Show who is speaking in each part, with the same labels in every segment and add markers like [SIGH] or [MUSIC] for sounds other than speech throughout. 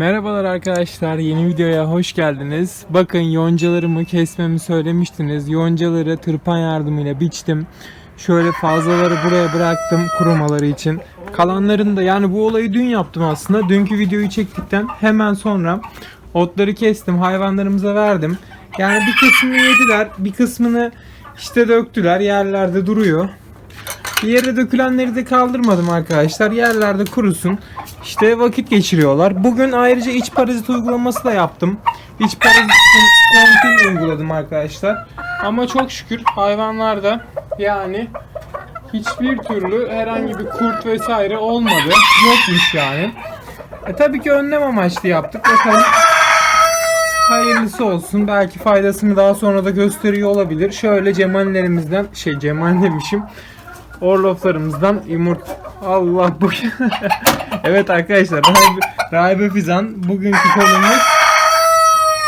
Speaker 1: Merhabalar arkadaşlar, yeni videoya hoş geldiniz. Bakın yoncalarımı kesmemi söylemiştiniz. Yoncaları tırpan yardımıyla biçtim. Şöyle fazlaları buraya bıraktım kurumaları için. Kalanlarını da yani bu olayı dün yaptım aslında. Dünkü videoyu çektikten hemen sonra otları kestim, hayvanlarımıza verdim. Yani bir kısmını yediler, bir kısmını işte döktüler, yerlerde duruyor. Yere dökülenleri de kaldırmadım arkadaşlar. Yerlerde kurusun. İşte vakit geçiriyorlar. Bugün ayrıca iç parazit uygulaması da yaptım. İç parazit kontrol uyguladım arkadaşlar. Ama çok şükür hayvanlarda yani hiçbir türlü herhangi bir kurt vesaire olmadı. Yokmuş yani. E, tabii ki önlem amaçlı yaptık. Bakalım hayırlısı olsun. Belki faydasını daha sonra da gösteriyor olabilir. Şöyle cemallerimizden şey cemal demişim. Orloflarımızdan yumurta Allah bu [LAUGHS] Evet arkadaşlar Rahibe, Rahibe Fizan bugünkü konumuz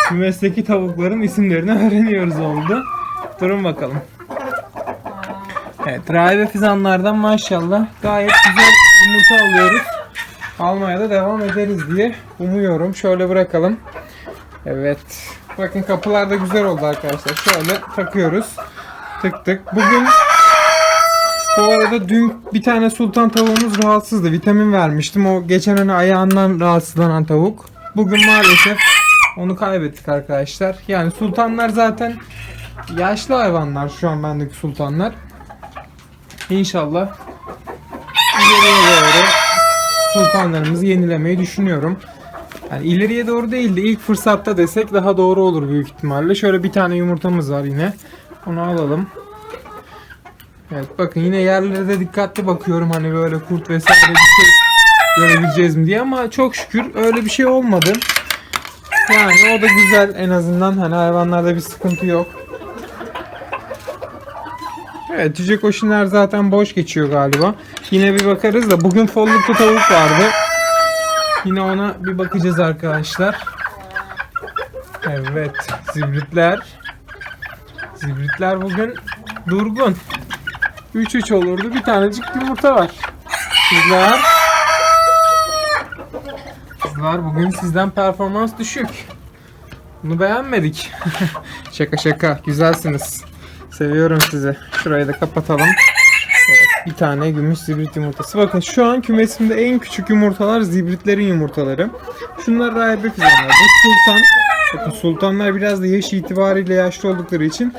Speaker 1: kümesteki tavukların isimlerini öğreniyoruz oldu. Durun bakalım. Evet Rahibe Fizanlardan maşallah gayet güzel yumurta alıyoruz. Almaya da devam ederiz diye umuyorum. Şöyle bırakalım. Evet. Bakın kapılar da güzel oldu arkadaşlar. Şöyle takıyoruz. Tık tık. Bugün bu arada dün bir tane sultan tavuğumuz rahatsızdı. Vitamin vermiştim. O geçen hani ayağından rahatsızlanan tavuk. Bugün maalesef onu kaybettik arkadaşlar. Yani sultanlar zaten yaşlı hayvanlar şu an bendeki sultanlar. İnşallah ileriye doğru sultanlarımızı yenilemeyi düşünüyorum. Yani ileriye doğru değil de ilk fırsatta desek daha doğru olur büyük ihtimalle. Şöyle bir tane yumurtamız var yine. Onu alalım. Evet bakın yine yerlere de dikkatli bakıyorum hani böyle kurt vesaire bir şey görebileceğiz mi diye ama çok şükür öyle bir şey olmadı. Yani o da güzel en azından hani hayvanlarda bir sıkıntı yok. Evet cüce koşunlar zaten boş geçiyor galiba. Yine bir bakarız da bugün folluklu tavuk vardı. Yine ona bir bakacağız arkadaşlar. Evet zibritler. Zibritler bugün durgun. 3-3 olurdu. Bir tanecik yumurta var. Kızlar. Kızlar bugün sizden performans düşük. Bunu beğenmedik. [LAUGHS] şaka şaka. Güzelsiniz. Seviyorum sizi. Şurayı da kapatalım. Evet, bir tane gümüş zibrit yumurtası. Bakın şu an kümesimde en küçük yumurtalar zibritlerin yumurtaları. Şunlar rahibe kızanlar. Bu sultan. Bakın sultanlar biraz da yaş itibariyle yaşlı oldukları için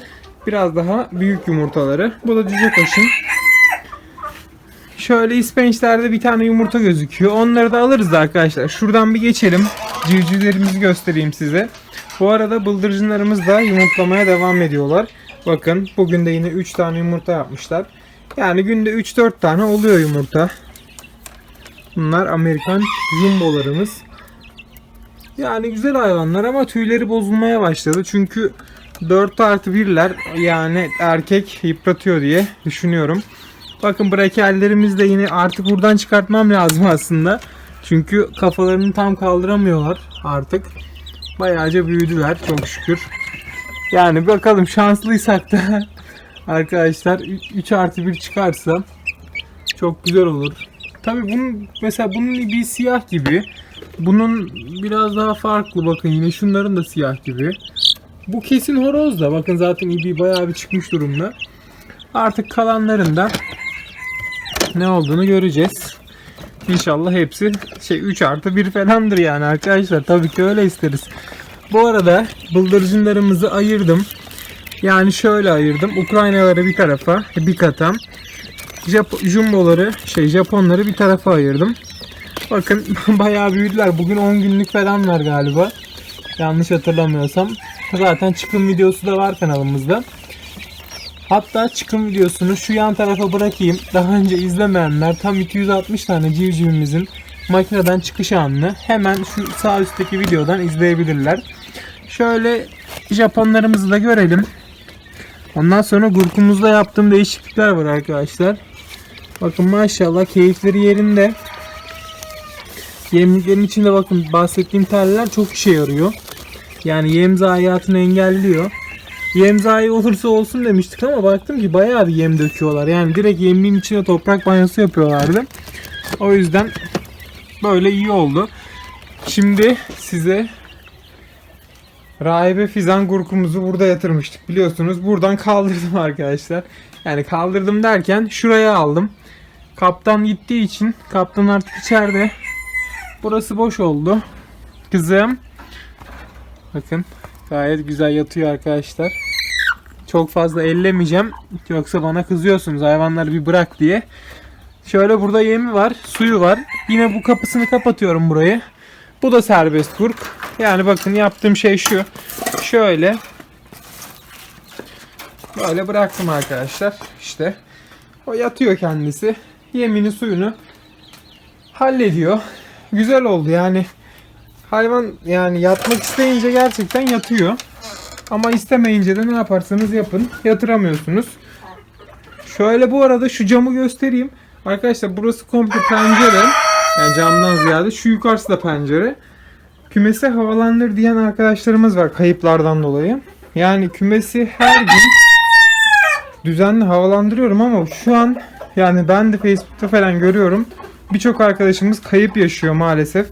Speaker 1: biraz daha büyük yumurtaları. Bu da cüce koşun. Şöyle ispençlerde bir tane yumurta gözüküyor. Onları da alırız da arkadaşlar. Şuradan bir geçelim. Civcivlerimizi göstereyim size. Bu arada bıldırcınlarımız da yumurtlamaya devam ediyorlar. Bakın bugün de yine 3 tane yumurta yapmışlar. Yani günde 3-4 tane oluyor yumurta. Bunlar Amerikan jumbolarımız. Yani güzel hayvanlar ama tüyleri bozulmaya başladı. Çünkü 4 artı 1'ler yani erkek yıpratıyor diye düşünüyorum. Bakın brakellerimiz de yine artık buradan çıkartmam lazım aslında. Çünkü kafalarını tam kaldıramıyorlar artık. Bayağıca büyüdüler çok şükür. Yani bakalım şanslıysak da [LAUGHS] arkadaşlar 3 artı 1 çıkarsa çok güzel olur. Tabi bunun mesela bunun bir siyah gibi. Bunun biraz daha farklı bakın yine şunların da siyah gibi. Bu kesin horoz da bakın zaten ibi bayağı bir çıkmış durumda. Artık kalanlarında ne olduğunu göreceğiz. İnşallah hepsi şey 3 artı 1 falandır yani arkadaşlar. Tabii ki öyle isteriz. Bu arada bıldırcınlarımızı ayırdım. Yani şöyle ayırdım. Ukraynaları bir tarafa, bir kata. Jap jumboları, şey Japonları bir tarafa ayırdım. Bakın [LAUGHS] bayağı büyüdüler. Bugün 10 günlük falan var galiba. Yanlış hatırlamıyorsam. Zaten çıkım videosu da var kanalımızda. Hatta çıkım videosunu şu yan tarafa bırakayım. Daha önce izlemeyenler tam 260 tane civcivimizin makineden çıkış anını hemen şu sağ üstteki videodan izleyebilirler. Şöyle Japonlarımızı da görelim. Ondan sonra gurkumuzda yaptığım değişiklikler var arkadaşlar. Bakın maşallah keyifleri yerinde. Yemliklerin içinde bakın bahsettiğim teller çok işe yarıyor. Yani yem zayiatını engelliyor. Yem zayi olursa olsun demiştik ama baktım ki bayağı bir yem döküyorlar. Yani direkt yemliğin içine toprak banyosu yapıyorlardı. O yüzden böyle iyi oldu. Şimdi size Rahibe Fizan gurkumuzu burada yatırmıştık biliyorsunuz. Buradan kaldırdım [LAUGHS] arkadaşlar. Yani kaldırdım derken şuraya aldım. Kaptan gittiği için kaptan artık içeride. Burası boş oldu. Kızım. Bakın gayet güzel yatıyor arkadaşlar. Çok fazla ellemeyeceğim. Yoksa bana kızıyorsunuz hayvanları bir bırak diye. Şöyle burada yemi var, suyu var. Yine bu kapısını kapatıyorum burayı. Bu da serbest kurk. Yani bakın yaptığım şey şu. Şöyle. Böyle bıraktım arkadaşlar. İşte. O yatıyor kendisi. Yemini suyunu hallediyor. Güzel oldu yani. Hayvan yani yatmak isteyince gerçekten yatıyor. Ama istemeyince de ne yaparsanız yapın. Yatıramıyorsunuz. Şöyle bu arada şu camı göstereyim. Arkadaşlar burası komple pencere. Yani camdan ziyade şu yukarısı da pencere. Kümese havalandır diyen arkadaşlarımız var kayıplardan dolayı. Yani kümesi her gün düzenli havalandırıyorum ama şu an yani ben de Facebook'ta falan görüyorum. Birçok arkadaşımız kayıp yaşıyor maalesef.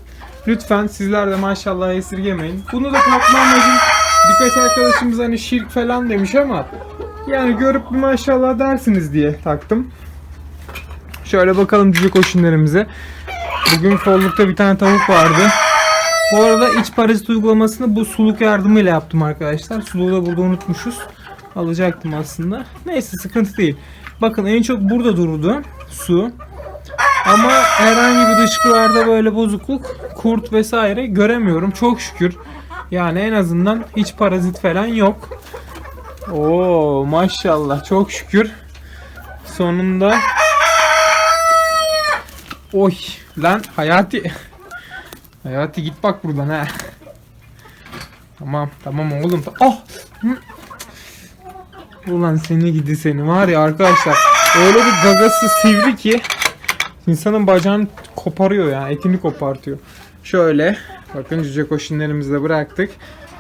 Speaker 1: Lütfen sizler de maşallah esirgemeyin. Bunu da takma amacım birkaç arkadaşımız hani şirk falan demiş ama yani görüp bir maşallah dersiniz diye taktım. Şöyle bakalım cüce koşunlarımıza. Bugün follukta bir tane tavuk vardı. Bu arada iç parazit uygulamasını bu suluk yardımıyla yaptım arkadaşlar. Suluğu da burada unutmuşuz. Alacaktım aslında. Neyse sıkıntı değil. Bakın en çok burada durdu su. Ama herhangi bir dışkılarda böyle bozukluk, kurt vesaire göremiyorum. Çok şükür. Yani en azından hiç parazit falan yok. Oo maşallah çok şükür. Sonunda Oy lan Hayati. Hayati git bak buradan ha. Tamam tamam oğlum. Oh. Ulan seni gidi seni var ya arkadaşlar. Öyle bir gagası sivri ki insanın bacağını koparıyor ya. Etini kopartıyor. Şöyle bakın cüce koşunlarımızı da bıraktık.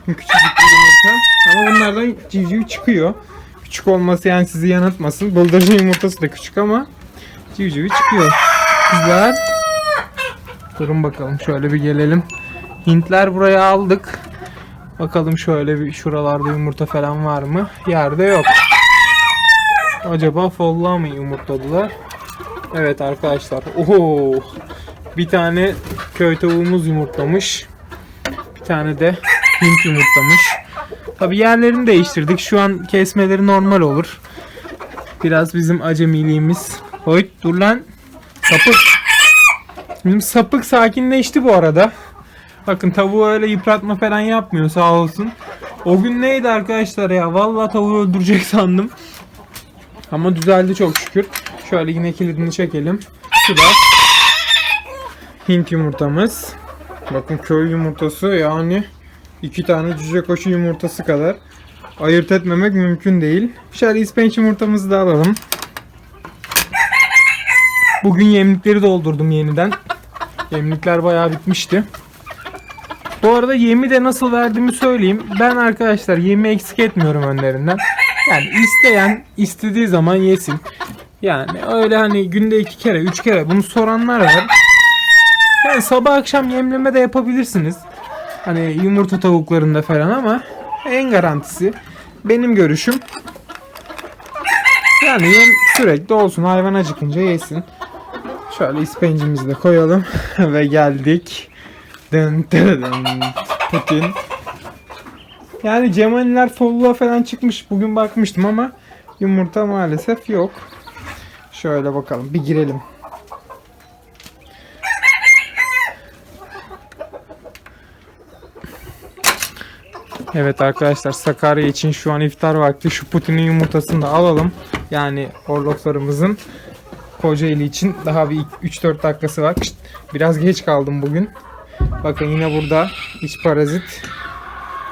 Speaker 1: Küçücük bir yumurta. Ama bunlardan civciv çıkıyor. Küçük olması yani sizi yanıltmasın. Bıldırcın yumurtası da küçük ama civcivi çıkıyor. Kızlar. Durun bakalım şöyle bir gelelim. Hintler buraya aldık. Bakalım şöyle bir şuralarda yumurta falan var mı? Yerde yok. Acaba folla mı yumurtladılar? Evet arkadaşlar. Oho. Bir tane köy tavuğumuz yumurtlamış. Bir tane de Hint yumurtlamış. Tabi yerlerini değiştirdik. Şu an kesmeleri normal olur. Biraz bizim acemiliğimiz. Hoyt dur lan. Sapık. Bizim sapık sakinleşti bu arada. Bakın tavuğu öyle yıpratma falan yapmıyor sağ olsun. O gün neydi arkadaşlar ya? Vallahi tavuğu öldürecek sandım. Ama düzeldi çok şükür. Şöyle yine kilidini çekelim. Şu da Hint yumurtamız. Bakın köy yumurtası yani iki tane cüce koşu yumurtası kadar. Ayırt etmemek mümkün değil. Şöyle ispenç yumurtamızı da alalım. Bugün yemlikleri doldurdum yeniden. Yemlikler bayağı bitmişti. Bu arada yemi de nasıl verdiğimi söyleyeyim. Ben arkadaşlar yemi eksik etmiyorum önlerinden. Yani isteyen istediği zaman yesin. Yani öyle hani günde iki kere, üç kere bunu soranlar var. Yani sabah akşam yemleme de yapabilirsiniz. Hani yumurta tavuklarında falan ama en garantisi benim görüşüm. Yani yem sürekli olsun hayvan acıkınca yesin. Şöyle ispencimizi de koyalım [LAUGHS] ve geldik. Dın dın. Putin. Yani Cemaliler folluğa falan çıkmış. Bugün bakmıştım ama yumurta maalesef yok. Şöyle bakalım bir girelim. Evet arkadaşlar Sakarya için şu an iftar vakti. Şu Putin'in yumurtasını da alalım. Yani orlokslarımızın Kocaeli için daha bir 3-4 dakikası var. Biraz geç kaldım bugün. Bakın yine burada iç parazit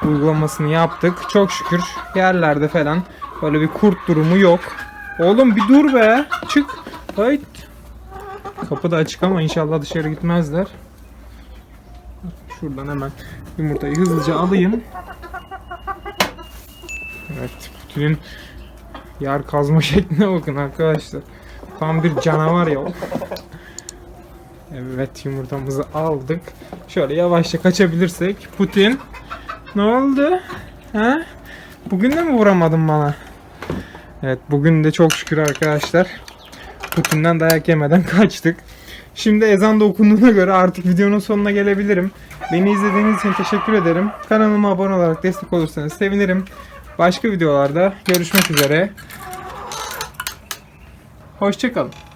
Speaker 1: uygulamasını yaptık. Çok şükür yerlerde falan böyle bir kurt durumu yok. Oğlum bir dur be. Çık. Hayt. Kapı da açık ama inşallah dışarı gitmezler. Şuradan hemen yumurtayı hızlıca alayım. Evet. Bütünün yer kazma [LAUGHS] şekline bakın arkadaşlar. Tam bir canavar ya. Evet yumurtamızı aldık. Şöyle yavaşça kaçabilirsek. Putin. Ne oldu? Ha? Bugün de mi vuramadın bana? Evet bugün de çok şükür arkadaşlar. Putin'den dayak yemeden [LAUGHS] kaçtık. Şimdi ezan da okunduğuna göre artık videonun sonuna gelebilirim. Beni izlediğiniz için teşekkür ederim. Kanalıma abone olarak destek olursanız sevinirim. Başka videolarda görüşmek üzere. Hoşçakalın.